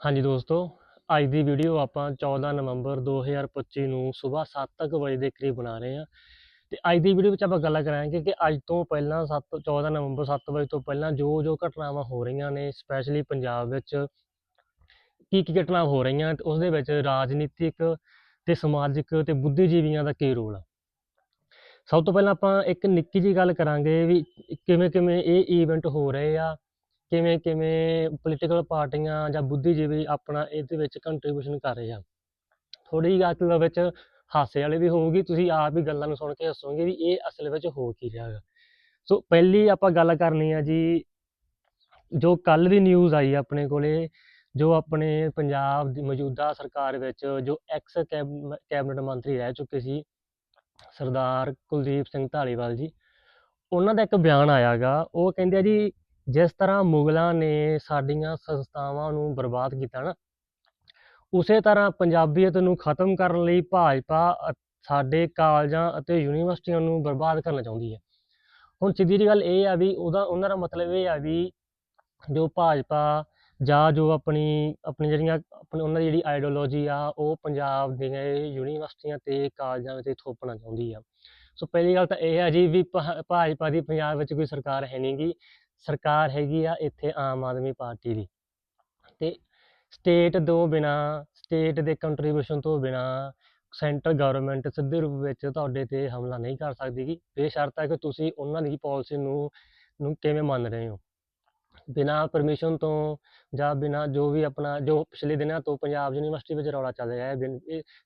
ਹਾਂਜੀ ਦੋਸਤੋ, ਅੱਜ ਦੀ ਵੀਡੀਓ ਆਪਾਂ 14 ਨਵੰਬਰ 2025 ਨੂੰ ਸਵੇਰ 7:00 ਵਜੇ ਦੇ ਕਰੀਬ ਬਣਾ ਰਹੇ ਹਾਂ। ਤੇ ਅੱਜ ਦੀ ਵੀਡੀਓ ਵਿੱਚ ਆਪਾਂ ਗੱਲਾਂ ਕਰਾਂਗੇ ਕਿ ਅੱਜ ਤੋਂ ਪਹਿਲਾਂ 7 14 ਨਵੰਬਰ 7 ਵਜੇ ਤੋਂ ਪਹਿਲਾਂ ਜੋ ਜੋ ਘਟਨਾਵਾਂ ਹੋ ਰਹੀਆਂ ਨੇ ਸਪੈਸ਼ਲੀ ਪੰਜਾਬ ਵਿੱਚ ਕੀ ਕੀ ਘਟਨਾਵਾਂ ਹੋ ਰਹੀਆਂ ਤੇ ਉਸ ਦੇ ਵਿੱਚ ਰਾਜਨੀਤਿਕ ਤੇ ਸਮਾਜਿਕ ਤੇ ਬੁੱਧੀਜੀਵੀਆਂ ਦਾ ਕੀ ਰੋਲ ਆ। ਸਭ ਤੋਂ ਪਹਿਲਾਂ ਆਪਾਂ ਇੱਕ ਨਿੱਕੀ ਜੀ ਗੱਲ ਕਰਾਂਗੇ ਵੀ ਕਿਵੇਂ ਕਿਵੇਂ ਇਹ ਈਵੈਂਟ ਹੋ ਰਹੇ ਆ ਕਿਵੇਂ ਕਿਵੇਂ ਪੋਲੀਟੀਕਲ ਪਾਰਟੀਆਂ ਜਾਂ ਬੁੱਧੀਜੀਵੀ ਆਪਣਾ ਇਹਦੇ ਵਿੱਚ ਕੰਟਰੀਬਿਊਸ਼ਨ ਕਰ ਰਹੇ ਆ। ਥੋੜੀ ਜਿਹੀ ਗੱਲ ਦੇ ਵਿੱਚ ਹਾਸੇ ਵਾਲੇ ਵੀ ਹੋਊਗੀ, ਤੁਸੀਂ ਆਪ ਹੀ ਗੱਲਾਂ ਨੂੰ ਸੁਣ ਕੇ ਹੱਸੋਗੇ ਵੀ ਇਹ ਅਸਲ ਵਿੱਚ ਹੋ ਕੀ ਰਿਹਾ ਹੈ ਸੋ ਪਹਿਲੀ ਆਪਾਂ ਗੱਲ ਕਰਨੀ ਆ ਜੀ, ਜੋ ਕੱਲ ਦੀ ਨਿਊਜ਼ ਆਈ ਆਪਣੇ ਕੋਲੇ, ਜੋ ਆਪਣੇ ਪੰਜਾਬ ਦੀ ਮੌਜੂਦਾ ਸਰਕਾਰ ਵਿੱਚ ਜੋ ਐਕਸ ਕੈਬਨਿਟ ਮੰਤਰੀ ਰਹਿ ਚੁੱਕੇ ਸੀ, ਸਰਦਾਰ ਕੁਲਦੀਪ ਸਿੰਘ ਢਾਲੀਵਾਲ ਜੀ, ਉਹਨਾਂ ਦਾ ਇੱਕ ਬਿਆਨ ਆਇਆਗਾ ਉਹ ਕਹਿੰਦੇ ਆ ਜੀ ਜਿਸ ਤਰ੍ਹਾਂ ਮੁਗਲਾਂ ਨੇ ਸਾਡੀਆਂ ਸੰਸਥਾਵਾਂ ਨੂੰ ਬਰਬਾਦ ਕੀਤਾ ਨਾ, ਉਸੇ ਤਰ੍ਹਾਂ ਪੰਜਾਬੀਅਤ ਨੂੰ ਖਤਮ ਕਰਨ ਲਈ ਭਾਜਪਾ ਸਾਡੇ ਕਾਲਜਾਂ ਅਤੇ ਯੂਨੀਵਰਸਿਟੀਆਂ ਨੂੰ ਬਰਬਾਦ ਕਰਨਾ ਚਾਹੁੰਦੀ ਹੈ। ਹੁਣ ਸਿੱਧੀ ਜਿਹੀ ਗੱਲ ਇਹ ਆ ਵੀ ਉਹਦਾ, ਉਹਨਾਂ ਦਾ ਮਤਲਬ ਇਹ ਆ ਵੀ ਜੋ ਭਾਜਪਾ ਜਾਂ ਜੋ ਆਪਣੀ ਆਪਣੀ ਜਿਹੜੀਆਂ, ਆਪਣੀ ਉਹਨਾਂ ਦੀ ਜਿਹੜੀ ਆਈਡੀਓਲੋਜੀ ਆ, ਉਹ ਪੰਜਾਬ ਦੀਆਂ ਯੂਨੀਵਰਸਿਟੀਆਂ ਤੇ ਕਾਲਜਾਂ ਵਿੱਚ ਥੋਪਣਾ ਚਾਹੁੰਦੀ ਆ। ਸੋ ਪਹਿਲੀ ਗੱਲ ਤਾਂ ਇਹ ਹੈ ਜੀ ਵੀ ਭਾ- ਭਾਜਪਾ ਦੀ ਪੰਜਾਬ ਵਿੱਚ ਕੋਈ ਸਰਕਾਰ ਹੈ ਨਹੀਂ ਗੀ ਸਰਕਾਰ ਹੈਗੀ ਆ ਇੱਥੇ ਆਮ ਆਦਮੀ ਪਾਰਟੀ ਦੀ। ਤੇ ਸਟੇਟ ਤੋਂ ਬਿਨਾ ਸਟੇਟ ਦੇ ਕੰਟਰੀਬਿਊਸ਼ਨ ਤੋਂ ਬਿਨਾ ਸੈਂਟਰ ਗਵਰਨਮੈਂਟ ਸਿੱਧੇ ਰੂਪ ਵਿੱਚ ਤੁਹਾਡੇ ਤੇ ਹਮਲਾ ਨਹੀਂ ਕਰ ਸਕਦੀ ਬੇਸ਼ਰਤ ਹੈ ਕਿ ਤੁਸੀਂ ਉਹਨਾਂ ਦੀ ਪਾਲਿਸੀ ਨੂੰ ਨੂੰ ਕਿਵੇਂ ਮੰਨ ਰਹੇ ਹੋ? ਬਿਨਾ ਪਰਮਿਸ਼ਨ ਤੋਂ ਜਾਂ ਬਿਨਾ ਜੋ ਵੀ ਆਪਣਾ, ਜੋ ਪਿਛਲੇ ਦਿਨਾਂ ਤੋਂ ਪੰਜਾਬ ਯੂਨੀਵਰਸਿਟੀ ਵਿੱਚ ਰੌਲਾ ਚੱਲ ਰਿਹਾ ਹੈ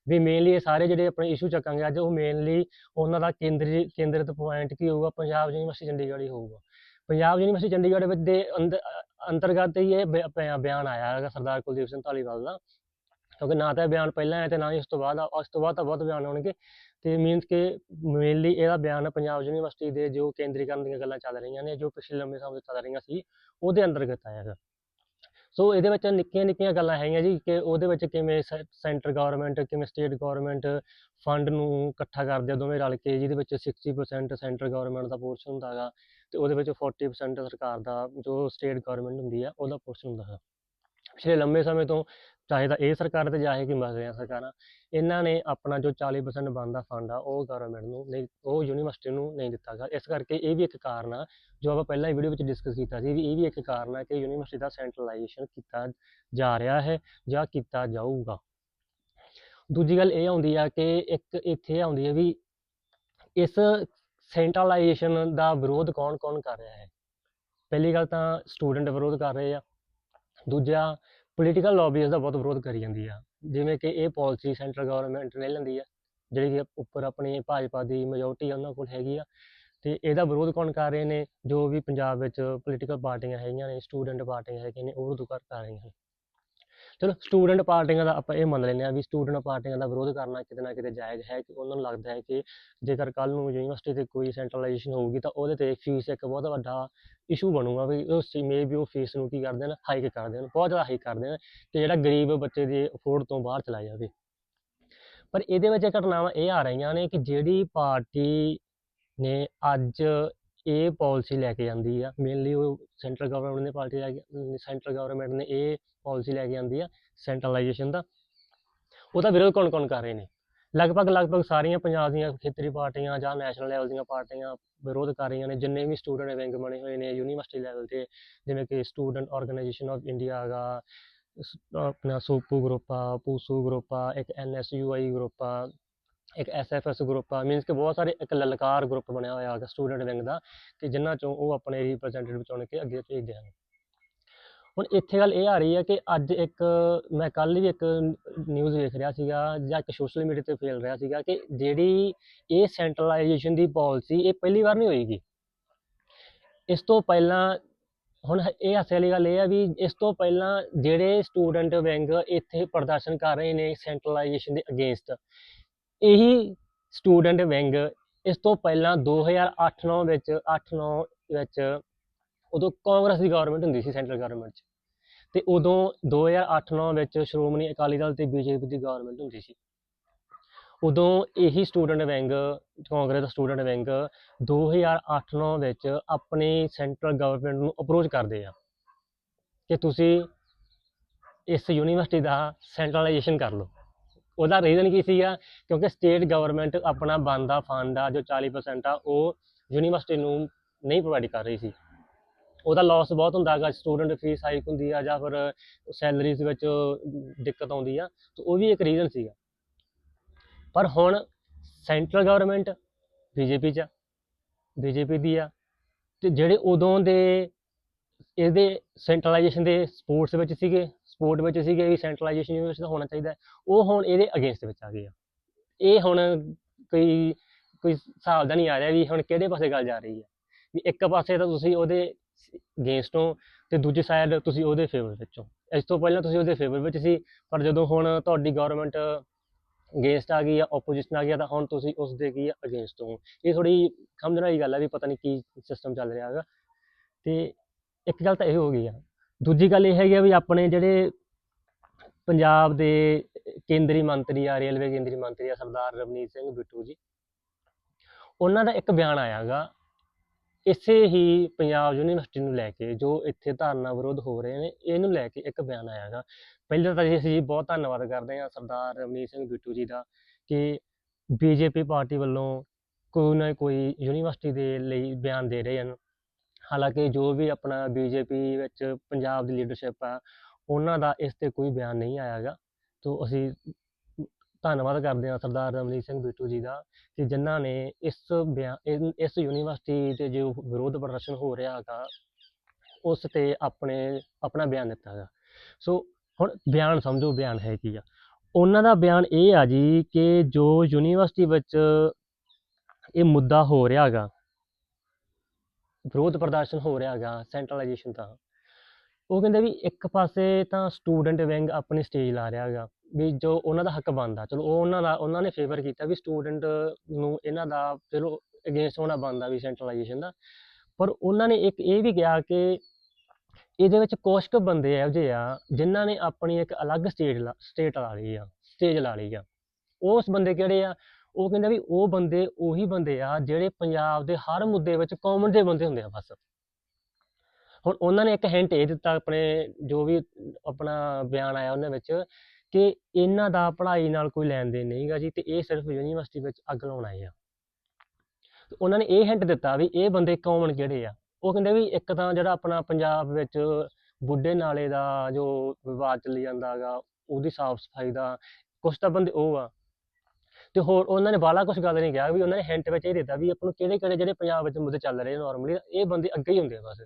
ਵੀ ਮੇਨਲੀ ਇਹ ਸਾਰੇ ਜਿਹੜੇ ਆਪਣੇ ਇਸ਼ੂ ਚੱਕਾਂਗੇ ਅੱਜ ਉਹ ਮੇਨਲੀ ਉਹਨਾਂ ਦਾ ਕੇਂਦਰੀ, ਕੇਂਦਰਿਤ ਪੁਆਇੰਟ ਕੀ ਹੋਊਗਾ? ਪੰਜਾਬ ਯੂਨੀਵਰਸਿਟੀ ਚੰਡੀਗੜ੍ਹ ਹੀ ਹੋਊਗਾ। ਪੰਜਾਬ ਯੂਨੀਵਰਸਿਟੀ ਚੰਡੀਗੜ੍ਹ ਵਿੱਚ ਦੇ ਅੰਦ- ਅੰਤਰਗਤ ਹੀ ਇਹ ਬਿ- ਬਿਆਨ ਆਇਆ ਹੈਗਾ ਸਰਦਾਰ ਕੁਲਦੀਪ ਸਿੰਘ ਧਾਲੀਵਾਲ ਦਾ। ਕਿਉਂਕਿ ਨਾ ਤਾਂ ਇਹ ਬਿਆਨ ਪਹਿਲਾਂ ਆਇਆ ਤੇ ਨਾ ਹੀ ਉਸ ਤੋਂ ਬਾਅਦ ਉਸ ਤੋਂ ਬਾਅਦ ਤਾਂ ਬਹੁਤ ਬਿਆਨ ਆਉਣਗੇ। ਤੇ ਮੀਨਸ ਕਿ ਮੇਨਲੀ ਇਹਦਾ ਬਿਆਨ ਪੰਜਾਬ ਯੂਨੀਵਰਸਿਟੀ ਦੇ ਜੋ ਕੇਂਦਰੀਕਰਨ ਦੀਆਂ ਗੱਲਾਂ ਚੱਲ ਰਹੀਆਂ ਨੇ, ਜੋ ਪਿਛਲੇ ਲੰਬੇ ਸਮੇਂ ਤੋਂ ਚੱਲ ਰਹੀਆਂ ਸੀ, ਉਹਦੇ ਅੰਤਰਗਤ ਆਇਆ ਹੈਗਾ। ਸੋ ਇਹਦੇ ਵਿੱਚ ਨਿੱਕੀਆਂ ਨਿੱਕੀਆਂ ਗੱਲਾਂ ਹੈਗੀਆਂ ਜੀ ਕਿ ਉਹਦੇ ਵਿੱਚ ਕਿਵੇਂ ਸੈਂਟਰ ਗਵਰਨਮੈਂਟ, ਕਿਵੇਂ ਸਟੇਟ ਗਵਰਨਮੈਂਟ ਫੰਡ ਨੂੰ ਇਕੱਠਾ ਕਰਦੇ ਆ, ਦੋਵੇਂ ਰਲ ਕੇ, ਜਿਹਦੇ ਵਿੱਚ 60% ਸੈਂਟਰ ਗਵਰਨਮੈਂਟ ਦਾ ਪੋਰਸ਼ਨ ਹੁੰਦਾ ਹੈਗਾ। ਤੇ ਉਹਦੇ ਵਿੱਚ 40% ਸਰਕਾਰ ਦਾ ਜੋ ਸਟੇਟ ਗਵਰਨਮੈਂਟ ਹੁੰਦੀ ਆ, ਉਹਦਾ ਪੋਰਸ਼ਨ ਹੁੰਦਾ ਹੈ। ਪਿਛਲੇ ਲੰਬੇ ਸਮੇਂ ਤੋਂ ਚਾਹੇ ਤਾਂ ਇਹ ਸਰਕਾਰ ਤੇ ਚਾਹੇ ਕਿ ਮਗਰੀਆਂ ਸਰਕਾਰਾਂ, ਇਹਨਾਂ ਨੇ ਆਪਣਾ ਜੋ 40% ਬਣਦਾ ਫੰਡ ਆ, ਉਹ ਗਵਰਨਮੈਂਟ ਨੂੰ ਨਹੀਂ, ਉਹ ਯੂਨੀਵਰਸਿਟੀ ਨੂੰ ਨਹੀਂ ਦਿੱਤਾ ਗਾ। ਇਸ ਕਰਕੇ ਇਹ ਵੀ ਇੱਕ ਕਾਰਨ ਆ, ਜੋ ਆਪਾਂ ਪਹਿਲਾਂ ਹੀ ਵੀਡੀਓ ਵਿੱਚ ਡਿਸਕਸ ਕੀਤਾ ਸੀ ਵੀ ਇਹ ਵੀ ਇੱਕ ਕਾਰਨ ਆ ਕਿ ਯੂਨੀਵਰਸਿਟੀ ਦਾ ਸੈਂਟਰਲਾਈਜੇਸ਼ਨ ਕੀਤਾ ਜਾ ਰਿਹਾ ਹੈ ਜਾਂ ਕੀਤਾ ਜਾਊਗਾ। ਦੂਜੀ ਗੱਲ ਇਹ ਆਉਂਦੀ ਆ ਕਿ ਇੱਕ ਇੱਥੇ ਆਉਂਦੀ ਹੈ ਵੀ ਇਸ ਸੈਂਟਰਲਾਈਜੇਸ਼ਨ ਦਾ ਵਿਰੋਧ ਕੌਣ-ਕੌਣ ਕਰ ਰਿਹਾ ਹੈ? ਪਹਿਲੀ ਗੱਲ ਤਾਂ ਸਟੂਡੈਂਟ ਵਿਰੋਧ ਕਰ ਰਹੇ ਆ। ਦੂਜਾ ਪੋਲੀਟੀਕਲ ਲੌਬੀਜ਼ ਦਾ ਬਹੁਤ ਵਿਰੋਧ ਕਰੀ ਜਾਂਦੀ ਆ। ਜਿਵੇਂ ਕਿ ਇਹ ਪਾਲਿਸੀ ਸੈਂਟਰ ਗਵਰਨਮੈਂਟ ਨੇ ਲੈਂਦੀ ਆ, ਜਿਹੜੀ ਕਿ ਉੱਪਰ ਆਪਣੀ ਭਾਜਪਾ ਦੀ ਮੈਜੋਰਟੀ ਉਹਨਾਂ ਕੋਲ ਹੈਗੀ ਆ। ਤੇ ਇਹਦਾ ਵਿਰੋਧ ਕੌਣ ਕਰ ਰਹੇ ਨੇ? ਜੋ ਵੀ ਪੰਜਾਬ ਵਿੱਚ ਪੋਲੀਟੀਕਲ ਪਾਰਟੀਆਂ ਹੈਗੀਆਂ ਨੇ, ਸਟੂਡੈਂਟ ਪਾਰਟੀਆਂ ਹੈਗੀਆਂ ਨੇ, ਉਹ ਵਿਰੋਧ ਕਰ ਰਹੀਆਂ ਹਨ ਚਲੋ ਸਟੂਡੈਂਟ ਪਾਰਟੀਆਂ ਦਾ ਆਪਾਂ ਇਹ ਮੰਨ ਲੈਂਦੇ ਆ ਵੀ ਸਟੂਡੈਂਟ ਪਾਰਟੀਆਂ ਦਾ ਵਿਰੋਧ ਕਰਨਾ ਕਿਤੇ ਨਾ ਕਿਤੇ ਜਾਇਜ਼ ਹੈ ਕਿ ਉਹਨਾਂ ਨੂੰ ਲੱਗਦਾ ਹੈ ਕਿ ਜੇਕਰ ਕੱਲ ਨੂੰ ਯੂਨੀਵਰਸਿਟੀ ਤੇ ਕੋਈ ਸੈਂਟਰਲਾਈਜੇਸ਼ਨ ਹੋਊਗੀ ਤਾਂ ਉਹਦੇ ਤੇ ਫੀਸ ਇੱਕ ਬਹੁਤ ਵੱਡਾ ਇਸ਼ੂ ਬਣੂਗਾ ਵੀ ਉਹ ਮੇ ਵੀ ਉਹ ਫੀਸ ਨੂੰ ਕੀ ਕਰਦੇ ਨੇ ਹਾਈਕ ਕਰ ਦੇਣ ਬਹੁਤ ਜ਼ਿਆਦਾ ਹਾਈਕ ਕਰ ਦੇਣ ਕਿ ਜਿਹੜਾ ਗਰੀਬ ਬੱਚੇ ਦੀ ਅਫੋਰਡ ਤੋਂ ਬਾਹਰ ਚਲਾ ਜਾਵੇ। ਪਰ ਇਹਦੇ ਵਿੱਚ ਘਟਨਾਵਾਂ ਇਹ ਆ ਰਹੀਆਂ ਨੇ ਕਿ ਜਿਹੜੀ ਪਾਰਟੀ ਨੇ ਅੱਜ ਇਹ ਪਾਲਿਸੀ ਲੈ ਕੇ ਜਾਂਦੀ ਆ। ਮੇਨਲੀ ਉਹ ਸੈਂਟਰਲ ਗਵਰਨਮੈਂਟ ਨੇ ਪਾਰਟੀ ਲੈ ਕੇ ਸੈਂਟਰਲ ਗਵਰਨਮੈਂਟ ਨੇ ਇਹ ਪਾਲਿਸੀ ਲੈ ਕੇ ਆਂਦੀ ਆ ਸੈਂਟਰਲਾਈਜੇਸ਼ਨ ਦਾ। ਉਹਦਾ ਵਿਰੋਧ ਕੌਣ ਕੌਣ ਕਰ ਰਹੇ ਨੇ? ਲਗਭਗ ਲਗਭਗ ਸਾਰੀਆਂ ਪੰਜਾਬ ਦੀਆਂ ਖੇਤਰੀ ਪਾਰਟੀਆਂ ਜਾਂ ਨੈਸ਼ਨਲ ਲੈਵਲ ਦੀਆਂ ਪਾਰਟੀਆਂ ਵਿਰੋਧ ਕਰ ਰਹੀਆਂ ਨੇ। ਜਿੰਨੇ ਵੀ ਸਟੂਡੈਂਟ ਵਿੰਗ ਬਣੇ ਹੋਏ ਨੇ ਯੂਨੀਵਰਸਿਟੀ ਲੈਵਲ ਤੇ, ਜਿਵੇਂ ਕਿ ਸਟੂਡੈਂਟ ਆਰਗੇਨਾਈਜੇਸ਼ਨ ਆਫ ਇੰਡੀਆ ਹੈਗਾ ਆਪਣਾ ਸੋਪੂ ਗਰੁੱਪ ਆ ਪੂਸੂ ਗਰੁੱਪ ਆ, ਇੱਕ ਐਨਐਸਯੂਆਈ ਗਰੁੱਪ ਆ ਇੱਕ ਐਸਐਫਐਸ ਗਰੁੱਪ ਆ ਮੀਨਸ ਕਿ ਬਹੁਤ ਸਾਰੇ ਇੱਕ ਲਲਕਾਰ ਗਰੁੱਪ ਬਣਿਆ ਹੋਇਆ ਹੈਗਾ ਸਟੂਡੈਂਟ ਵਿੰਗ ਦਾ, ਕਿ ਜਿਨ੍ਹਾਂ ਚੋਂ ਉਹ ਆਪਣੇ ਰਿਪਰੈਜ਼ੈਂਟੇਟਿਵ ਚੁਣ ਕੇ ਅੱਗੇ ਭੇਜਦੇ ਹਨ ਹੁਣ ਇੱਥੇ ਗੱਲ ਇਹ ਆ ਰਹੀ ਹੈ ਕਿ ਅੱਜ ਇੱਕ, ਮੈਂ ਕੱਲ ਵੀ ਇੱਕ ਨਿਊਜ਼ ਵੇਖ ਰਿਹਾ ਸੀਗਾ, ਜਾਂ ਇੱਕ ਸੋਸ਼ਲ ਮੀਡੀਆ ਤੇ ਫੈਲ ਰਿਹਾ ਸੀਗਾ ਕਿ ਜਿਹੜੀ ਇਹ ਸੈਂਟਰਲਾਈਜੇਸ਼ਨ ਦੀ ਪਾਲਿਸੀ ਇਹ ਪਹਿਲੀ ਵਾਰ ਨਹੀਂ ਹੋਏਗੀ। ਇਸ ਤੋਂ ਪਹਿਲਾਂ, ਹੁਣ ਇਹ ਹਾਸੇ ਵਾਲੀ ਗੱਲ ਇਹ ਆ ਵੀ ਇਸ ਤੋਂ ਪਹਿਲਾਂ ਜਿਹੜੇ ਸਟੂਡੈਂਟ ਵਿੰਗ ਇੱਥੇ ਪ੍ਰਦਰਸ਼ਨ ਕਰ ਰਹੇ ਨੇ ਸੈਂਟਰਲਾਈਜੇਸ਼ਨ ਦੇ ਅਗੇਂਸਟ ਇਹੀ ਸਟੂਡੈਂਟ ਵਿੰਗ ਇਸ ਤੋਂ ਪਹਿਲਾਂ 2008-9 ਵਿੱਚ 8-9 ਵਿੱਚ ਉਦੋਂ ਕਾਂਗਰਸ ਦੀ ਗਵਰਨਮੈਂਟ ਹੁੰਦੀ ਸੀ ਸੈਂਟਰਲ ਗਵਰਨਮੈਂਟ 'ਚ। ਤੇ ਉਦੋਂ 2008-9 ਵਿੱਚ ਸ਼੍ਰੋਮਣੀ ਅਕਾਲੀ ਦਲ ਤੇ ਬੀਜੇਪੀ ਦੀ ਗਵਰਨਮੈਂਟ ਹੁੰਦੀ ਸੀ। ਉਦੋਂ ਇਹੀ ਸਟੂਡੈਂਟ ਵਿੰਗ ਕਾਂਗਰਸ ਦਾ ਸਟੂਡੈਂਟ ਵਿੰਗ 2008-9 ਵਿੱਚ ਆਪਣੀ ਸੈਂਟਰਲ ਗਵਰਨਮੈਂਟ ਨੂੰ ਅਪਰੋਚ ਕਰਦੇ ਆ। ਕਿ ਤੁਸੀਂ ਇਸ ਯੂਨੀਵਰਸਿਟੀ ਦਾ ਸੈਂਟਰਲਾਈਜੇਸ਼ਨ ਕਰ ਲਓ। ਉਹਦਾ ਰੀਜ਼ਨ ਕੀ ਸੀਗਾ? ਕਿਉਂਕਿ ਸਟੇਟ ਗਵਰਨਮੈਂਟ ਆਪਣਾ ਬਣਦਾ ਫੰਡ ਆ, ਜੋ 40% ਆ, ਉਹ ਯੂਨੀਵਰਸਿਟੀ ਨੂੰ ਨਹੀਂ ਪ੍ਰੋਵਾਈਡ ਕਰ ਰਹੀ ਸੀ। ਉਹਦਾ ਲਾਸ ਬਹੁਤ ਹੁੰਦਾ ਹੈਗਾ ਸਟੂਡੈਂਟ ਫੀਸ ਹਾਈਕ ਹੁੰਦੀ ਆ ਜਾਂ ਫਿਰ ਸੈਲਰੀਜ਼ ਵਿੱਚ ਦਿੱਕਤ ਆਉਂਦੀ ਆ, ਤਾਂ ਉਹ ਵੀ ਇੱਕ ਰੀਜ਼ਨ ਸੀਗਾ। ਪਰ ਹੁਣ ਸੈਂਟਰਲ ਗਵਰਨਮੈਂਟ ਬੀਜੇਪੀ ਚ ਬੀਜੇਪੀ ਦੀ ਆ, ਤੇ ਜਿਹੜੇ ਉਦੋਂ ਦੇ ਇਹਦੇ ਸੈਂਟਰਲਾਈਜੇਸ਼ਨ ਦੇ ਸਪੋਰਟਸ ਵਿੱਚ ਸੀਗੇ ਸਪੋਰਟ ਵਿੱਚ ਸੀਗੇ ਵੀ ਸੈਂਟਰਲਾਈਜੇਸ਼ਨ ਯੂਨੀਵਰਸਿਟੀ ਦਾ ਹੋਣਾ ਚਾਹੀਦਾ ਉਹ ਹੁਣ ਇਹਦੇ ਅਗੇਂਸਟ ਵਿੱਚ ਆ ਗਏ ਆ। ਇਹ ਹੁਣ ਕੋਈ ਕੋਈ ਹਿਸਾਬ ਦਾ ਨਹੀਂ ਆ ਰਿਹਾ ਵੀ ਹੁਣ ਕਿਹੜੇ ਪਾਸੇ ਗੱਲ ਜਾ ਰਹੀ ਹੈ। ਵੀ ਇੱਕ ਪਾਸੇ ਤਾਂ ਤੁਸੀਂ ਉਹਦੇ ਅਗੇਂਸਟ ਹੋ ਤੇ ਦੂਜੀ ਸਾਈਡ ਤੁਸੀਂ ਉਹਦੇ ਫੇਵਰ ਵਿੱਚ ਹੋ। ਇਸ ਤੋਂ ਪਹਿਲਾਂ ਤੁਸੀਂ ਉਹਦੇ ਫੇਵਰ ਵਿੱਚ ਸੀ, ਪਰ ਜਦੋਂ ਹੁਣ ਤੁਹਾਡੀ ਗਵਰਨਮੈਂਟ ਅਗੇਂਸਟ ਆ ਗਈ ਆ ਆਪੋਜੀਸ਼ਨ ਆ ਗਿਆ, ਤਾਂ ਹੁਣ ਤੁਸੀਂ ਉਸ ਦੇ ਕੀ ਅਗੇਂਸਟ ਹੋ। ਇਹ ਥੋੜੀ ਸਮਝਣ ਵਾਲੀ ਗੱਲ ਆ ਵੀ ਪਤਾ ਨਹੀਂ ਕੀ ਸਿਸਟਮ ਚੱਲ ਰਿਹਾ ਹੈਗਾ। ਤੇ ਇੱਕ ਗੱਲ ਤਾਂ ਇਹ ਹੋ ਗਈ ਆ। ਦੂਜੀ ਗੱਲ ਇਹ ਹੈਗੀ ਆ ਵੀ ਆਪਣੇ ਜਿਹੜੇ ਪੰਜਾਬ ਦੇ ਕੇਂਦਰੀ ਮੰਤਰੀ ਆ, ਰੇਲਵੇ ਕੇਂਦਰੀ ਮੰਤਰੀ ਆ, ਸਰਦਾਰ ਰਵਨੀਤ ਸਿੰਘ ਬਿੱਟੂ ਜੀ, ਉਹਨਾਂ ਦਾ ਇੱਕ ਬਿਆਨ ਆਇਆ ਹੈਗਾ ਇਸੇ ਹੀ ਪੰਜਾਬ ਯੂਨੀਵਰਸਿਟੀ ਨੂੰ ਲੈ ਕੇ ਜੋ ਇੱਥੇ ਧਾਰਨਾ ਵਿਰੋਧ ਹੋ ਰਹੇ ਨੇ, ਇਹਨੂੰ ਲੈ ਕੇ ਇੱਕ ਬਿਆਨ ਆਇਆ ਹੈਗਾ ਪਹਿਲਾਂ ਤਾਂ ਅਸੀਂ ਬਹੁਤ ਧੰਨਵਾਦ ਕਰਦੇ ਹਾਂ ਸਰਦਾਰ ਰਵਨੀਤ ਸਿੰਘ ਬਿੱਟੂ ਜੀ ਦਾ ਕਿ ਬੀਜੇਪੀ ਪਾਰਟੀ ਵੱਲੋਂ ਕੋਈ ਨਾ ਕੋਈ ਯੂਨੀਵਰਸਿਟੀ ਦੇ ਲਈ ਬਿਆਨ ਦੇ ਰਹੇ ਹਨ। ਹਾਲਾਂਕਿ ਜੋ ਵੀ ਆਪਣਾ ਬੀਜੇਪੀ ਵਿੱਚ ਪੰਜਾਬ ਦੀ ਲੀਡਰਸ਼ਿਪ ਆ, ਉਹਨਾਂ ਦਾ ਇਸ ਤੇ ਕੋਈ ਬਿਆਨ ਨਹੀਂ ਆਇਆ ਹੈਗਾ। ਤੋਂ ਅਸੀਂ ਧੰਨਵਾਦ ਕਰਦੇ ਹਾਂ ਸਰਦਾਰ ਰਮਨੀਤ ਸਿੰਘ ਬਿੱਟੂ ਜੀ ਦਾ ਕਿ ਜਿਨ੍ਹਾਂ ਨੇ ਇਸ ਬਿਆਨ ਇਸ ਯੂਨੀਵਰਸਿਟੀ ਤੇ ਜੋ ਵਿਰੋਧ ਪ੍ਰਦਰਸ਼ਨ ਹੋ ਰਿਹਾ ਹੈਗਾ, ਉਸ ਤੇ ਆਪਣੇ, ਆਪਣਾ ਬਿਆਨ ਦਿੱਤਾ ਹੈਗਾ। ਸੋ ਹੁਣ ਬਿਆਨ ਸਮਝੋ ਬਿਆਨ ਹੈ ਕੀ ਆ। ਉਹਨਾਂ ਦਾ ਬਿਆਨ ਇਹ ਆ ਜੀ ਕਿ ਜੋ ਯੂਨੀਵਰਸਿਟੀ ਵਿੱਚ ਇਹ ਮੁੱਦਾ ਹੋ ਰਿਹਾ ਹੈਗਾ ਵਿਰੋਧ ਪ੍ਰਦਰਸ਼ਨ ਹੋ ਰਿਹਾ ਹੈਗਾ ਸੈਂਟਰਲਾਈਜੇਸ਼ਨ ਤਾਂ। ਉਹ ਕਹਿੰਦੇ ਵੀ ਇੱਕ ਪਾਸੇ ਤਾਂ ਸਟੂਡੈਂਟ ਵਿੰਗ ਆਪਣੀ ਸਟੇਜ ਲਾ ਰਿਹਾ ਹੈਗਾ, ਵੀ ਜੋ ਉਹਨਾਂ ਦਾ ਹੱਕ ਬਣਦਾ। ਚਲੋ, ਉਹ ਉਹਨਾਂ ਦਾ, ਉਹਨਾਂ ਨੇ ਫੇਵਰ ਕੀਤਾ ਵੀ ਸਟੂਡੈਂਟ ਨੂੰ ਇਹਨਾਂ ਦਾ, ਚਲੋ ਅਗੇਂਸਟ ਹੋਣਾ ਬਣਦਾ ਵੀ ਸੈਂਟਰਲਾਈਜੇਸ਼ਨ ਦਾ। ਪਰ ਉਹਨਾਂ ਨੇ ਇੱਕ ਇਹ ਵੀ ਕਿਹਾ ਕਿ ਇਹਦੇ ਵਿੱਚ ਕੁਛ ਕੁ ਬੰਦੇ ਇਹੋ ਜਿਹੇ ਆ, ਜਿਨ੍ਹਾਂ ਨੇ ਆਪਣੀ ਇੱਕ ਅਲੱਗ ਸਟੇਜ ਸਟੇਟ ਲਾ ਲਈ ਆ ਸਟੇਜ ਲਾ ਲਈ ਆ। ਉਸ ਬੰਦੇ ਕਿਹੜੇ ਆ? ਉਹ ਕਹਿੰਦਾ ਵੀ ਉਹ ਬੰਦੇ ਉਹੀ ਬੰਦੇ ਆ ਜਿਹੜੇ ਪੰਜਾਬ ਦੇ ਹਰ ਮੁੱਦੇ ਵਿੱਚ ਕਾਮਨ ਦੇ ਬੰਦੇ ਹੁੰਦੇ ਆ ਬਸ। ਹੁਣ ਉਹਨਾਂ ਨੇ ਇੱਕ ਹਿੰਟ ਇਹ ਦਿੱਤਾ ਆਪਣੇ ਜੋ ਵੀ ਆਪਣਾ ਬਿਆਨ ਆਇਆ ਉਹਨਾਂ ਵਿੱਚ ਕਿ ਇਹਨਾਂ ਦਾ ਪੜ੍ਹਾਈ ਨਾਲ ਕੋਈ ਲੈਣ ਦੇਣ ਨਹੀਂਗਾ ਜੀ ਤੇ ਇਹ ਸਿਰਫ ਯੂਨੀਵਰਸਿਟੀ ਵਿੱਚ ਅੱਗ ਲਾਉਣ ਆਏ ਆ। ਉਹਨਾਂ ਨੇ ਇਹ ਹਿੰਟ ਦਿੱਤਾ ਵੀ ਇਹ ਬੰਦੇ ਕਾਮਨ ਕਿਹੜੇ ਆ? ਉਹ ਕਹਿੰਦੇ ਵੀ ਇੱਕ ਤਾਂ ਜਿਹੜਾ ਆਪਣਾ ਪੰਜਾਬ ਵਿੱਚ ਬੁੱਢੇ ਨਾਲੇ ਦਾ ਜੋ ਵਿਵਾਦ ਚੱਲੀ ਜਾਂਦਾ ਹੈਗਾ ਉਹਦੀ ਸਾਫ਼ ਸਫ਼ਾਈ ਦਾ ਕੁਛ ਤਾਂ ਬੰਦੇ ਉਹ ਆ। ਤੇ ਹੋਰ ਉਹਨਾਂ ਨੇ ਬਾਲਾ ਕੁਛ ਗੱਲ ਨਹੀਂ ਕਿਹਾ ਵੀ ਉਹਨਾਂ ਨੇ ਹਿੰਟ ਵਿੱਚ ਇਹ ਦਿੱਤਾ ਵੀ ਆਪਾਂ ਨੂੰ ਕਿਹੜੇ ਕਿਹੜੇ ਜਿਹੜੇ ਪੰਜਾਬ ਵਿੱਚ ਮੁੱਦੇ ਚੱਲ ਰਹੇ ਨਾਰਮਲੀ ਇਹ ਬੰਦੇ ਅੱਗੇ ਹੀ ਹੁੰਦੇ ਆ ਬਸ।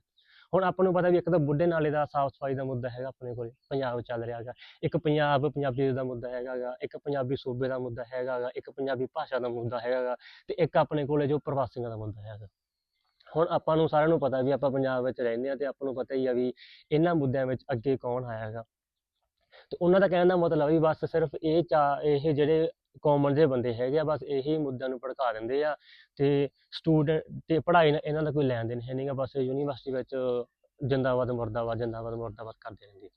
ਹੁਣ ਆਪਾਂ ਨੂੰ ਪਤਾ ਵੀ ਇੱਕ ਤਾਂ ਬੁੱਢੇ ਨਾਲੇ ਦਾ ਸਾਫ਼ ਸਫ਼ਾਈ ਦਾ ਮੁੱਦਾ ਹੈਗਾ ਆਪਣੇ ਕੋਲ, ਪੰਜਾਬ ਚੱਲ ਰਿਹਾ ਹੈਗਾ। ਇੱਕ ਪੰਜਾਬ, ਪੰਜਾਬੀ ਦਾ ਮੁੱਦਾ ਹੈਗਾ ਗਾ, ਇੱਕ ਪੰਜਾਬੀ ਸੂਬੇ ਦਾ ਮੁੱਦਾ ਹੈਗਾ ਗਾ, ਇੱਕ ਪੰਜਾਬੀ ਭਾਸ਼ਾ ਦਾ ਮੁੱਦਾ ਹੈਗਾ ਗਾ, ਤੇ ਇੱਕ ਆਪਣੇ ਕੋਲੇ ਜੋ ਪ੍ਰਵਾਸੀਆਂ ਦਾ ਮੁੱਦਾ ਹੈਗਾ। ਹੁਣ ਆਪਾਂ ਨੂੰ ਸਾਰਿਆਂ ਨੂੰ ਪਤਾ ਵੀ ਆਪਾਂ ਪੰਜਾਬ ਵਿੱਚ ਰਹਿੰਦੇ ਆ ਤੇ ਆਪਾਂ ਨੂੰ ਪਤਾ ਹੀ ਆ ਵੀ ਇਹਨਾਂ ਮੁੱਦਿਆਂ ਵਿੱਚ ਅੱਗੇ ਕੌਣ ਆਇਆ ਹੈਗਾ। ਤੇ ਉਹਨਾਂ ਦਾ ਕਹਿਣ ਦਾ ਮਤਲਬ ਵੀ ਬਸ ਸਿਰਫ ਇਹ ਚਾ, ਇਹ ਜਿਹੜੇ ਕਾਮਨ ਜਿਹੇ ਬੰਦੇ ਹੈਗੇ ਆ, ਬਸ ਇਹੀ ਮੁੱਦਿਆਂ ਨੂੰ ਭੜਕਾ ਦਿੰਦੇ ਆ ਤੇ ਸਟੂਡੈਂਟ ਤੇ ਪੜ੍ਹਾਈ ਨਾਲ ਇਹਨਾਂ ਦਾ ਕੋਈ ਲੈਣ ਦੇਣ ਹੈ ਨਹੀਂਗਾ ਬਸ ਯੂਨੀਵਰਸਿਟੀ ਵਿੱਚ ਜਿੰਦਾਬਾਦ, ਮੁਰਦਾਬਾਦ ਜਿੰਦਾਬਾਦ, ਮੁਰਦਾਬਾਦ ਕਰਦੇ ਰਹਿੰਦੇ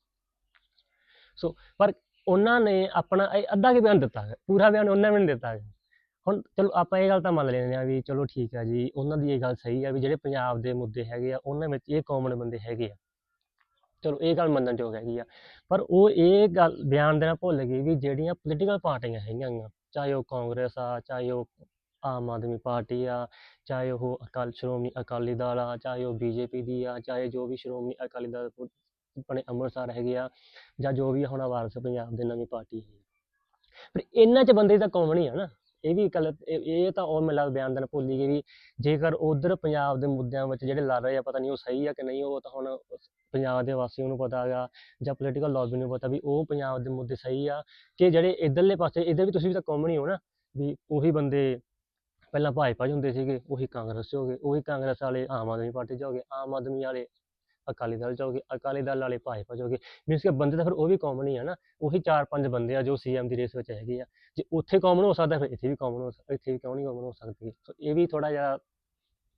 ਸੋ ਪਰ ਉਹਨਾਂ ਨੇ ਆਪਣਾ ਇਹ ਅੱਧਾ ਕੁ ਬਿਆਨ ਦਿੱਤਾ ਹੈ ਪੂਰਾ ਬਿਆਨ ਉਹਨਾਂ ਨੇ ਨਹੀਂ ਦਿੱਤਾ। ਹੈ ਹੁਣ ਚਲੋ ਆਪਾਂ ਇਹ ਗੱਲ ਤਾਂ ਮੰਨ ਲੈਂਦੇ ਆ ਵੀ ਚਲੋ ਠੀਕ ਆ ਜੀ, ਉਹਨਾਂ ਦੀ ਇਹ ਗੱਲ ਸਹੀ ਆ ਵੀ ਜਿਹੜੇ ਪੰਜਾਬ ਦੇ ਮੁੱਦੇ ਹੈਗੇ ਆ, ਉਹਨਾਂ ਵਿੱਚ ਇਹ ਕਾਮਨ ਬੰਦੇ ਹੈਗੇ ਆ। ਚਲੋ ਇਹ ਗੱਲ ਮੰਨਣ ਯੋਗ ਹੈਗੀ ਆ। ਪਰ ਉਹ ਇਹ ਗੱਲ ਬਿਆਨ ਦੇਣਾ ਭੁੱਲ ਗਈ ਵੀ ਜਿਹੜੀਆਂ ਪੋਲੀਟੀਕਲ ਪਾਰਟੀਆਂ ਹੈਗੀਆਂ ਗੀਆਂ, ਚਾਹੇ ਉਹ ਕਾਂਗਰਸ ਆ ਚਾਹੇ ਉਹ ਆਮ ਆਦਮੀ ਪਾਰਟੀ ਆ ਚਾਹੇ ਉਹ ਅਕਾਲ ਸ਼੍ਰੋਮਣੀ ਅਕਾਲੀ ਦਲ ਆ ਚਾਹੇ ਉਹ ਬੀਜੇਪੀ ਦੀ ਆ ਚਾਹੇ ਜੋ ਵੀ ਸ਼੍ਰੋਮਣੀ ਅਕਾਲੀ ਦਲ ਆਪਣੇ ਅੰਮ੍ਰਿਤਸਰ ਹੈਗੇ ਆ ਜਾਂ ਜੋ ਵੀ ਹੁਣ ਵਾਰਸ ਪੰਜਾਬ ਦੇ ਨਵੀਂ ਪਾਰਟੀ ਹੈ ਪਰ ਇਹਨਾਂ ਚ ਬੰਦੇ ਤਾਂ ਕੌਮ ਨਹੀਂ ਆ ਨਾ। ਇਹ ਵੀ ਗੱਲ ਇਹ ਤਾਂ ਉਹ ਮਿਲਾ ਬਿਆਨ ਦੇਣ ਭੁੱਲੀ ਗਈ ਵੀ ਜੇਕਰ ਉਧਰ ਪੰਜਾਬ ਦੇ ਮੁੱਦਿਆਂ ਵਿੱਚ ਜਿਹੜੇ ਲੜ ਰਹੇ ਆ, ਪਤਾ ਨਹੀਂ ਉਹ ਸਹੀ ਆ ਕਿ ਨਹੀਂ, ਉਹ ਤਾਂ ਹੁਣ ਪੰਜਾਬ ਦੇ ਵਾਸੀਆਂ ਨੂੰ ਪਤਾ ਹੈਗਾ ਜਾਂ ਪੋਲੀਟੀਕਲ ਲੌਬੀ ਨੂੰ ਪਤਾ ਵੀ ਉਹ ਪੰਜਾਬ ਦੇ ਮੁੱਦੇ ਸਹੀ ਆ ਕਿ ਜਿਹੜੇ ਇਧਰਲੇ ਪਾਸੇ, ਇੱਧਰ ਵੀ ਤੁਸੀਂ ਵੀ ਤਾਂ ਕਾਮਨ ਹੀ ਹੋ ਨਾ ਵੀ ਉਹੀ ਬੰਦੇ ਪਹਿਲਾਂ ਭਾਜਪਾ 'ਚ ਹੁੰਦੇ ਸੀਗੇ, ਉਹੀ ਕਾਂਗਰਸ 'ਚ ਹੋ ਗਏ, ਉਹੀ ਕਾਂਗਰਸ ਵਾਲੇ ਆਮ ਆਦਮੀ ਪਾਰਟੀ 'ਚ ਹੋ ਗਏ, ਆਮ ਆਦਮੀ ਵਾਲੇ ਅਕਾਲੀ ਦਲ 'ਚ ਹੋ ਗਏ, ਅਕਾਲੀ ਦਲ ਵਾਲੇ ਭਾਜਪਾ 'ਚ ਹੋ ਗਏ ਮੀਨਸ ਕਿ ਬੰਦੇ ਤਾਂ ਫਿਰ ਉਹ ਵੀ ਕਾਮਨ ਹੀ ਆ ਨਾ, ਉਹੀ ਚਾਰ ਪੰਜ ਬੰਦੇ ਆ ਜੋ ਸੀਐਮ ਦੀ ਰੇਸ ਵਿੱਚ ਹੈਗੇ ਆ। ਜੇ ਉੱਥੇ ਕਾਮਨ ਹੋ ਸਕਦਾ, ਫਿਰ ਇੱਥੇ ਵੀ ਕਾਮਨ ਹੋ ਸਕਦਾ, ਇੱਥੇ ਵੀ ਕਿਉਂ ਨਹੀਂ ਕਾਮਨ ਹੋ ਸਕਦੀ? ਸੋ ਇਹ ਵੀ ਥੋੜਾ ਜਿਹਾ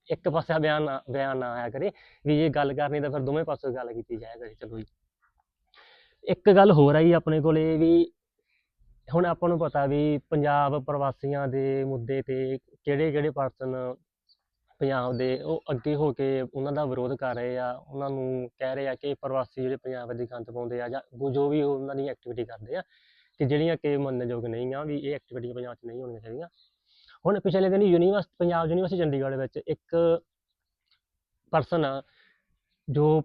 ਇੱਕ ਪਾਸੇ ਬਿਆਨ ਨਾ ਬਿਆਨ ਨਾ ਆਇਆ ਕਰੇ ਵੀ ਇਹ ਗੱਲ ਕਰਨੀ ਤਾਂ ਫਿਰ ਦੋਵੇਂ ਪਾਸੇ ਗੱਲ ਕੀਤੀ ਜਾਇਆ ਕਰੇ, ਚਲੋ ਜੀ। ਇੱਕ ਗੱਲ ਹੋਰ ਆਈ ਆਪਣੇ ਕੋਲੇ ਵੀ ਹੁਣ ਆਪਾਂ ਨੂੰ ਪਤਾ ਵੀ ਪੰਜਾਬ ਪ੍ਰਵਾਸੀਆਂ ਦੇ ਮੁੱਦੇ ਤੇ ਕਿਹੜੇ ਕਿਹੜੇ ਪਰਸਨ ਪੰਜਾਬ ਦੇ ਉਹ ਅੱਗੇ ਹੋ ਕੇ ਉਹਨਾਂ ਦਾ ਵਿਰੋਧ ਕਰ ਰਹੇ ਆ, ਉਹਨਾਂ ਨੂੰ ਕਹਿ ਰਹੇ ਆ ਕਿ ਪ੍ਰਵਾਸੀ ਜਿਹੜੇ ਪੰਜਾਬ ਦੀ ਗੰਦ ਪਾਉਂਦੇ ਆ ਜਾਂ ਜੋ ਵੀ ਉਹਨਾਂ ਦੀ ਐਕਟੀਵਿਟੀ ਕਰਦੇ ਆ ਕਿ ਜਿਹੜੀਆਂ ਕਿ ਮੰਨਣਯੋਗ ਨਹੀਂ ਆ, ਵੀ ਇਹ ਐਕਟੀਵਿਟੀਆਂ ਪੰਜਾਬ 'ਚ ਨਹੀਂ ਹੋਣੀਆਂ ਚਾਹੀਦੀਆਂ। ਹੁਣ ਪਿਛਲੇ ਦਿਨ ਯੂਨੀਵਰਸਿਟੀ ਪੰਜਾਬ ਯੂਨੀਵਰਸਿਟੀ ਚੰਡੀਗੜ੍ਹ ਵਿੱਚ ਇੱਕ ਪਰਸਨ ਆ, ਜੋ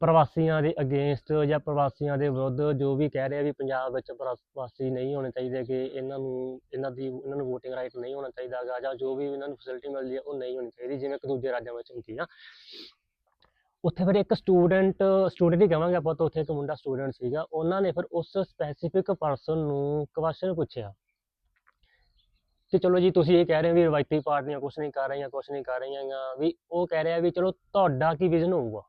ਪ੍ਰਵਾਸੀਆਂ ਦੇ ਅਗੇਂਸਟ ਜਾਂ ਪ੍ਰਵਾਸੀਆਂ ਦੇ ਵਿਰੁੱਧ ਜੋ ਵੀ ਕਹਿ ਰਿਹਾ ਵੀ ਪੰਜਾਬ ਵਿੱਚ ਪ੍ਰਵਾ- ਪ੍ਰਵਾਸੀ ਨਹੀਂ ਹੋਣੇ ਚਾਹੀਦੇ, ਕਿ ਇਹਨਾਂ ਨੂੰ, ਇਹਨਾਂ ਦੀ, ਇਹਨਾਂ ਨੂੰ VOTING ਰਾਈਟ ਨਹੀਂ ਹੋਣਾ ਚਾਹੀਦਾ ਗਾ, ਜਾਂ ਜੋ ਵੀ ਇਹਨਾਂ ਨੂੰ ਫੈਸਿਲਿਟੀ ਮਿਲਦੀ ਹੈ ਉਹ ਨਹੀਂ ਹੋਣੀ ਚਾਹੀਦੀ, ਜਿਵੇਂ ਕਿ ਦੂਜੇ ਰਾਜਾਂ ਵਿੱਚ ਹੁੰਦੀ ਆ। ਉੱਥੇ ਫਿਰ ਇੱਕ ਸਟੂਡੈਂਟ ਸਟੂਡੈਂਟ ਹੀ ਕਹਾਂਗੇ ਆਪਾਂ ਤਾਂ ਉੱਥੇ ਇੱਕ ਮੁੰਡਾ ਸਟੂਡੈਂਟ ਸੀਗਾ, ਉਹਨਾਂ ਨੇ ਫਿਰ ਉਸ ਸਪੈਸੀਫਿਕ ਪਰਸਨ ਨੂੰ ਕੁਐਸਚਨ ਪੁੱਛਿਆ। ਕਿ ਚਲੋ ਜੀ ਤੁਸੀਂ ਇਹ ਕਹਿ ਰਹੇ ਹੋ ਵੀ ਰਵਾਇਤੀ ਪਾਰਟੀਆਂ ਕੁਝ ਨਹੀਂ ਕਰ ਰਹੀਆਂ ਕੁਝ ਨਹੀਂ ਕਰ ਰਹੀਆਂ ਗਾ ਵੀ ਉਹ ਕਹਿ ਰਿਹਾ ਵੀ ਚਲੋ ਤੁਹਾਡਾ ਕੀ ਵਿਜ਼ਨ ਹੋਊਗਾ?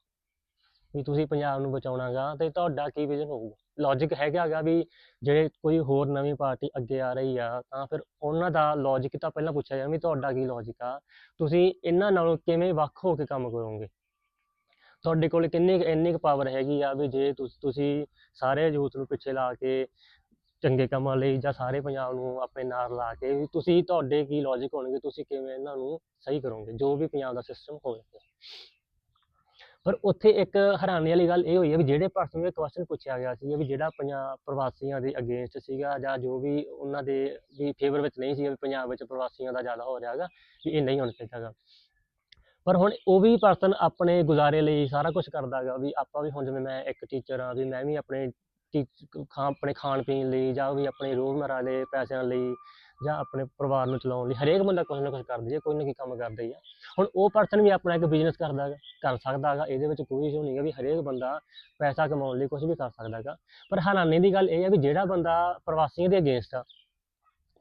ਵੀ ਤੁਸੀਂ ਪੰਜਾਬ ਨੂੰ ਬਚਾਉਣਾਗਾ ਤੇ ਤੁਹਾਡਾ ਕੀ ਵਿਜ਼ਨ ਹੋਊਗਾ? ਲੌਜੀਕ ਹੈਗਾ ਵੀ ਜਿਹੜੇ ਕੋਈ ਹੋਰ ਨਵੀਂ ਪਾਰਟੀ ਅੱਗੇ ਆ ਰਹੀ ਆ, ਤਾਂ ਫਿਰ ਉਹਨਾਂ ਦਾ ਲੌਜੀਕ ਤਾਂ ਪਹਿਲਾਂ ਪੁੱਛਿਆ ਜਾਵੇ ਵੀ ਤੁਹਾਡਾ ਕੀ ਲੌਜੀਕ ਆ? ਤੁਸੀਂ ਇਹਨਾਂ ਨਾਲੋਂ ਕਿਵੇਂ ਵੱਖ ਹੋ ਕੇ ਕੰਮ ਕਰੋਗੇ? ਤੁਹਾਡੇ ਕੋਲ ਕਿੰਨੀ ਕੁ- ਇੰਨੀ ਕੁ ਪਾਵਰ ਹੈਗੀ ਆ ਵੀ ਜੇ ਤੁਸ- ਤੁਸੀਂ ਸਾਰੇ ਯੂਥ ਨੂੰ ਪਿੱਛੇ ਲਾ ਕੇ ਚੰਗੇ ਕੰਮਾਂ ਲਈ ਜਾਂ ਸਾਰੇ ਪੰਜਾਬ ਨੂੰ ਆਪਣੇ ਨਾਲ ਲਾ ਕੇ ਵੀ ਤੁਸੀਂ ਤੁਹਾਡੇ ਕੀ ਲੌਜੀਕ ਹੋਣਗੇ, ਤੁਸੀਂ ਕਿਵੇਂ ਇਹਨਾਂ ਨੂੰ ਸਹੀ ਕਰੋਗੇ, ਜੋ ਵੀ ਪੰਜਾਬ ਦਾ ਸਿਸਟਮ ਹੋਵੇਗਾ ਪਰ ਉੱਥੇ ਇੱਕ ਹੈਰਾਨੀ ਵਾਲੀ ਗੱਲ ਇਹ ਹੋਈ ਹੈ ਵੀ ਜਿਹੜੇ ਪਰਸਨ ਨੂੰ ਇਹ ਕੁਐਸਚਨ ਪੁੱਛਿਆ ਗਿਆ ਸੀ ਵੀ ਜਿਹੜਾ ਪੰਜਾਬ ਪ੍ਰਵਾਸੀਆਂ ਦੇ ਅਗੇਂਸਟ ਸੀਗਾ ਜਾਂ ਜੋ ਵੀ ਉਹਨਾਂ ਦੇ ਵੀ ਫੇਵਰ ਵਿੱਚ ਨਹੀਂ ਸੀ ਵੀ ਪੰਜਾਬ ਵਿੱਚ ਪ੍ਰਵਾਸੀਆਂ ਦਾ ਜ਼ਿਆਦਾ ਹੋ ਰਿਹਾ ਹੈਗਾ, ਵੀ ਇਹ ਨਹੀਂ ਹੋਣਾ ਚਾਹੀਦਾ ਗਾ ਪਰ ਹੁਣ ਉਹ ਵੀ ਪਰਸਨ ਆਪਣੇ ਗੁਜ਼ਾਰੇ ਲਈ ਸਾਰਾ ਕੁਝ ਕਰਦਾ ਗਾ ਵੀ ਆਪਾਂ ਵੀ ਹੁਣ ਜਿਵੇਂ ਮੈਂ ਇੱਕ ਟੀਚਰ ਆ ਵੀ ਮੈਂ ਵੀ ਆਪਣੇ ਟੀਚ ਖਾਂ, ਆਪਣੇ ਖਾਣ ਪੀਣ ਲਈ ਜਾਂ ਵੀ ਆਪਣੇ ਰੋਜ਼ਮਰਰਾ ਦੇ ਪੈਸਿਆਂ ਲਈ ਜਾਂ ਆਪਣੇ ਪਰਿਵਾਰ ਨੂੰ ਚਲਾਉਣ ਲਈ ਹਰੇਕ ਬੰਦਾ ਕੁਝ ਨਾ ਕੁਝ ਕਰਦਾ ਹੀ ਕੋਈ ਨਾ ਕੋਈ ਕੰਮ ਕਰਦਾ ਹੀ ਆ। ਹੁਣ ਉਹ ਪਰਸਨ ਵੀ ਆਪਣਾ ਇੱਕ ਬਿਜ਼ਨਸ ਕਰਦਾ ਕਰ ਸਕਦਾ ਹੈਗਾ, ਇਹਦੇ ਵਿੱਚ ਕੋਈ ਇਸ਼ੂ ਨਹੀਂ ਹੈ ਵੀ ਹਰੇਕ ਬੰਦਾ ਪੈਸਾ ਕਮਾਉਣ ਲਈ ਕੁਝ ਵੀ ਕਰ ਸਕਦਾ ਹੈਗਾ। ਪਰ ਹੈਰਾਨੀ ਦੀ ਗੱਲ ਇਹ ਹੈ ਵੀ ਜਿਹੜਾ ਬੰਦਾ ਪ੍ਰਵਾਸੀਆਂ ਦੇ ਅਗੇਂਸਟ ਆ,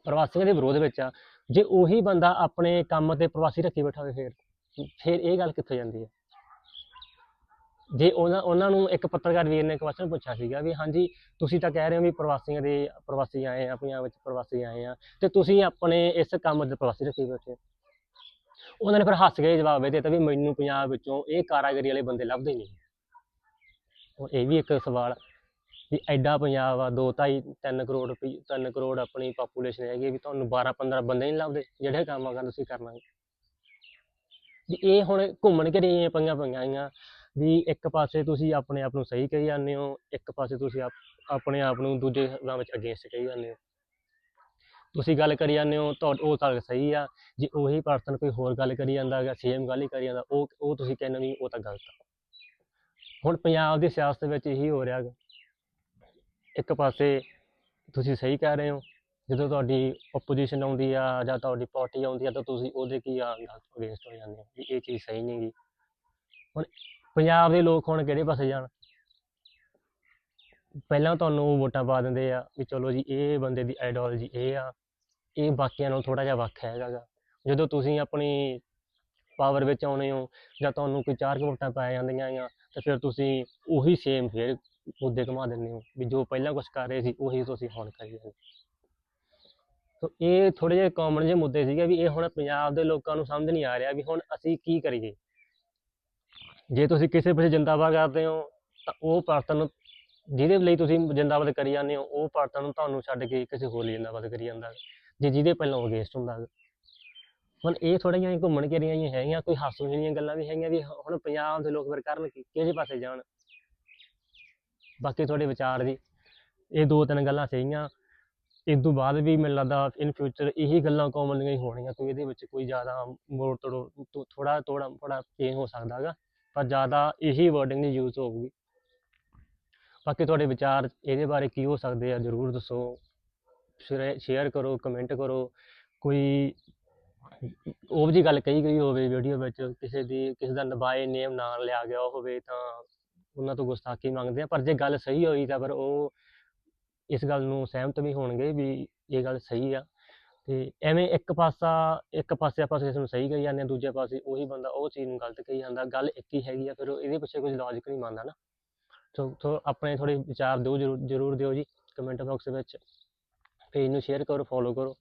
ਪ੍ਰਵਾਸੀਆਂ ਦੇ ਵਿਰੋਧ ਵਿੱਚ ਆ, ਜੇ ਉਹੀ ਬੰਦਾ ਆਪਣੇ ਕੰਮ ਤੇ ਪ੍ਰਵਾਸੀ ਰੱਖੀ ਬੈਠਾ ਹੋਵੇ ਫਿਰ ਫਿਰ ਇਹ ਗੱਲ ਕਿੱਥੇ ਜਾਂਦੀ ਹੈ? ਜੇ ਉਹਨਾਂ ਉਹਨਾਂ ਨੂੰ ਇੱਕ ਪੱਤਰਕਾਰ ਵੀਰ ਨੇ ਕੁਐਸਚਨ ਪੁੱਛਿਆ ਸੀਗਾ ਵੀ ਹਾਂਜੀ, ਤੁਸੀਂ ਤਾਂ ਕਹਿ ਰਹੇ ਹੋ ਵੀ ਪ੍ਰਵਾਸੀਆਂ ਦੇ ਪ੍ਰਵਾਸੀ ਆਏ ਆ ਪੰਜਾਬ ਵਿੱਚ ਪ੍ਰਵਾਸੀ ਆਏ ਆ, ਤੇ ਤੁਸੀਂ ਆਪਣੇ ਇਸ ਕੰਮ ਦੇ ਪ੍ਰਵਾਸੀ ਰੱਖੀ ਬੈਠੇ ਉਹਨਾਂ ਨੇ ਫਿਰ ਹੱਸ ਕੇ ਜਵਾਬ ਦੇ ਦਿੱਤਾ ਵੀ ਮੈਨੂੰ ਪੰਜਾਬ ਵਿੱਚੋਂ ਇਹ ਕਾਰਾਗਰੀ ਵਾਲੇ ਬੰਦੇ ਲੱਭਦੇ ਨਹੀਂ ਹੁਣ ਇਹ ਵੀ ਇੱਕ ਸਵਾਲ ਵੀ ਐਡਾ ਪੰਜਾਬ ਆ 2 ਢਾਈ 3 ਕਰੋੜ ਰੁਪਈ 3 ਕਰੋੜ ਆਪਣੀ ਪਾਪੂਲੇਸ਼ਨ ਹੈਗੀ ਵੀ ਤੁਹਾਨੂੰ 12 15 ਬੰਦੇ ਨਹੀਂ ਲੱਭਦੇ, ਜਿਹੜੇ ਕੰਮ ਆ ਤੁਸੀਂ ਕਰਨਾ ਵੀ ਇਹ ਹੁਣ ਘੁੰਮਣ ਘੇਰੀਆਂ ਪੰਗਾਂ ਪਈਆਂ ਆਈਆਂ? ਵੀ ਇੱਕ ਪਾਸੇ ਤੁਸੀਂ ਆਪਣੇ ਆਪ ਨੂੰ ਸਹੀ ਕਹੀ ਜਾਂਦੇ ਹੋ, ਇੱਕ ਪਾਸੇ ਤੁਸੀਂ ਆਪ- ਆਪਣੇ ਆਪ ਨੂੰ ਦੂਜੇ ਦਾ ਵਿੱਚ ਅਗੇਂਸਟ ਕਹੀ ਜਾਂਦੇ ਹੋ। ਤੁਸੀਂ ਗੱਲ ਕਰੀ ਜਾਂਦੇ ਹੋ ਤੁਹਾ ਉਹ ਤਾਂ ਸਹੀ ਆ, ਜੇ ਉਹੀ ਪਰਸਨ ਕੋਈ ਹੋਰ ਗੱਲ ਕਰੀ ਜਾਂਦਾ ਹੈਗਾ ਸੇਮ ਗੱਲ ਹੀ ਕਰੀ ਜਾਂਦਾ, ਉਹ ਉਹ ਤੁਸੀਂ ਕਹਿੰਦੇ ਵੀ ਉਹ ਤਾਂ ਗਲਤ ਆ। ਹੁਣ ਪੰਜਾਬ ਦੀ ਸਿਆਸਤ ਵਿੱਚ ਇਹੀ ਹੋ ਰਿਹਾ ਗਾ। ਇੱਕ ਪਾਸੇ ਤੁਸੀਂ ਸਹੀ ਕਹਿ ਰਹੇ ਹੋ ਜਦੋਂ ਤੁਹਾਡੀ ਆਪੋਜੀਸ਼ਨ ਆਉਂਦੀ ਆ ਜਾਂ ਤੁਹਾਡੀ ਪਾਰਟੀ ਆਉਂਦੀ ਆ ਤਾਂ ਤੁਸੀਂ ਉਹਦੇ ਕੀ ਆ ਅਗੇਂਸਟ ਹੋ ਜਾਂਦੇ ਹੋ? ਵੀ ਇਹ ਚੀਜ਼ ਸਹੀ ਨਹੀਂ ਗੀ। ਹੁਣ ਪੰਜਾਬ ਦੇ ਲੋਕ ਹੁਣ ਕਿਹੜੇ ਪਾਸੇ ਜਾਣ? ਪਹਿਲਾਂ ਤੁਹਾਨੂੰ ਵੋਟਾਂ ਪਾ ਦਿੰਦੇ ਆ ਵੀ ਚਲੋ ਜੀ, ਇਹ ਬੰਦੇ ਦੀ ਆਈਡੀਓਲੋਜੀ ਇਹ ਆ, ਇਹ ਬਾਕੀਆਂ ਨਾਲ ਥੋੜਾ ਜਿਹਾ ਵੱਖ ਹੈਗਾ ਗਾ। ਜਦੋਂ ਤੁਸੀਂ ਆਪਣੀ ਪਾਵਰ ਵਿੱਚ ਆਉਣੇ ਹੋ ਜਾਂ ਤੁਹਾਨੂੰ ਕੋਈ ਚਾਰ ਕੁ ਵੋਟਾਂ ਪੈ ਜਾਂਦੀਆਂ ਆ, ਤਾਂ ਫਿਰ ਤੁਸੀਂ ਉਹੀ ਸੇਮ ਫੇਰ ਮੁੱਦੇ ਘੁਮਾ ਦਿੰਦੇ ਹੋ ਵੀ ਜੋ ਪਹਿਲਾਂ ਕੁਝ ਕਰ ਰਹੇ ਸੀ, ਉਹੀ ਤੁਸੀਂ ਹੁਣ ਕਰੀ ਜਾਂਦੇ ਸੋ ਇਹ ਥੋੜੇ ਜਿਹੇ ਕਾਮਨ ਜਿਹੇ ਮੁੱਦੇ ਸੀਗੇ ਵੀ ਇਹ ਹੁਣ ਪੰਜਾਬ ਦੇ ਲੋਕਾਂ ਨੂੰ ਸਮਝ ਨਹੀਂ ਆ ਰਿਹਾ ਵੀ ਹੁਣ ਅਸੀਂ ਕੀ ਕਰੀਏ। ਜੇ ਤੁਸੀਂ ਕਿਸੇ ਪਿੱਛੇ ਜਿੰਦਾਬਾਦ ਕਰਦੇ ਹੋ, ਤਾਂ ਉਹ ਪਰਸਨ ਜਿਹਦੇ ਲਈ ਤੁਸੀਂ ਜਿੰਦਾਬਾਦ ਕਰੀ ਜਾਂਦੇ ਹੋ, ਉਹ ਪਰਸਨ ਤੁਹਾਨੂੰ ਛੱਡ ਕੇ ਕਿਸੇ ਹੋਰ ਲਈ ਜਿੰਦਾਬਾਦ ਕਰੀ ਜਾਂਦਾ ਜੇ ਜਿਹਦੇ ਪਹਿਲਾਂ ਅਗੇਂਸਟ ਹੁੰਦਾ ਗਾ। ਹੁਣ ਇਹ ਥੋੜ੍ਹੀਆਂ ਜਿਹੀਆਂ ਘੁੰਮਣ ਘੇਰੀਆਂ ਹੀ ਹੈਗੀਆਂ, ਕੋਈ ਹਾਸੋ ਜਿਹੀਆਂ ਗੱਲਾਂ ਵੀ ਹੈਗੀਆਂ ਵੀ ਹੁਣ ਪੰਜਾਬ ਦੇ ਲੋਕ ਫਿਰ ਕਰਨ ਕੀ, ਕਿਹੜੇ ਪਾਸੇ ਜਾਣ? ਬਾਕੀ ਤੁਹਾਡੇ ਵਿਚਾਰ ਜੀ, ਇਹ ਦੋ ਤਿੰਨ ਗੱਲਾਂ ਸੀਗੀਆਂ। ਇਸ ਤੋਂ ਬਾਅਦ ਵੀ ਮੈਨੂੰ ਲੱਗਦਾ ਇਨ ਫਿਊਚਰ ਇਹੀ ਗੱਲਾਂ ਕਾਮਨ ਹੀ ਹੋਣੀਆਂ, ਕੋਈ ਇਹਦੇ ਵਿੱਚ ਕੋਈ ਜ਼ਿਆਦਾ ਮੋੜ ਤੋੜੋ ਥੋੜਾ ਥੋੜਾ ਥੋੜਾ ਚੇਂਜ ਹੋ ਸਕਦਾ ਹੈਗਾ ਪਰ ਜ਼ਿਆਦਾ ਇਹੀ ਵਰਡਿੰਗ ਦੀ ਯੂਜ਼ ਹੋਊਗੀ। ਬਾਕੀ ਤੁਹਾਡੇ ਵਿਚਾਰ ਇਹਦੇ ਬਾਰੇ ਕੀ ਹੋ ਸਕਦੇ ਆ, ਜਰੂਰ ਦੱਸੋ। ਸ਼ੇਅਰ ਕਰੋ ਕਮੈਂਟ ਕਰੋ। ਕੋਈ ਉਹ ਜੀ ਗੱਲ ਕਹੀ ਗਈ ਹੋਵੇ ਵੀਡੀਓ ਵਿੱਚ, ਕਿਸੇ ਦੀ, ਕਿਸੇ ਦਾ ਨਬਾਏ ਨੇਮ ਨਾ ਲਿਆ ਗਿਆ ਹੋਵੇ ਤਾਂ ਉਹਨਾਂ ਤੋਂ ਗੁਸਤਾਖੀ ਮੰਗਦੇ ਆ, ਪਰ ਜੇ ਗੱਲ ਸਹੀ ਹੋਈ ਤਾਂ ਪਰ ਉਹ ਇਸ ਗੱਲ ਨੂੰ ਸਹਿਮਤ ਵੀ ਹੋਣਗੇ ਵੀ ਇਹ ਗੱਲ ਸਹੀ ਆ। ਤੇ ਐਵੇਂ ਇੱਕ ਪਾਸਾ, ਇੱਕ ਪਾਸੇ ਆਪਾਂ ਕਿਸੇ ਨੂੰ ਸਹੀ ਕਹੀ ਜਾਂਦੇ ਹਾਂ, ਦੂਜੇ ਪਾਸੇ ਉਹੀ ਬੰਦਾ ਉਹ ਚੀਜ਼ ਨੂੰ ਗਲਤ ਕਹੀ ਜਾਂਦਾ, ਗੱਲ ਇੱਕ ਹੀ ਹੈਗੀ ਆ, ਫਿਰ ਉਹ ਇਹਦੇ ਪਿੱਛੇ ਕੁਝ ਲੌਜੀਕ ਨਹੀਂ ਮੰਨਦਾ ਨਾ। ਸੋ ਥੋ ਆਪਣੇ ਥੋੜੇ ਵਿਚਾਰ ਦਿਓ ਜਰੂਰ ਜਰੂਰ ਦਿਓ ਜੀ ਕਮੈਂਟ ਬਾਕਸ ਵਿੱਚ। ਪੇਜ ਨੂੰ ਸ਼ੇਅਰ ਕਰੋ ਫੋਲੋ ਕਰੋ।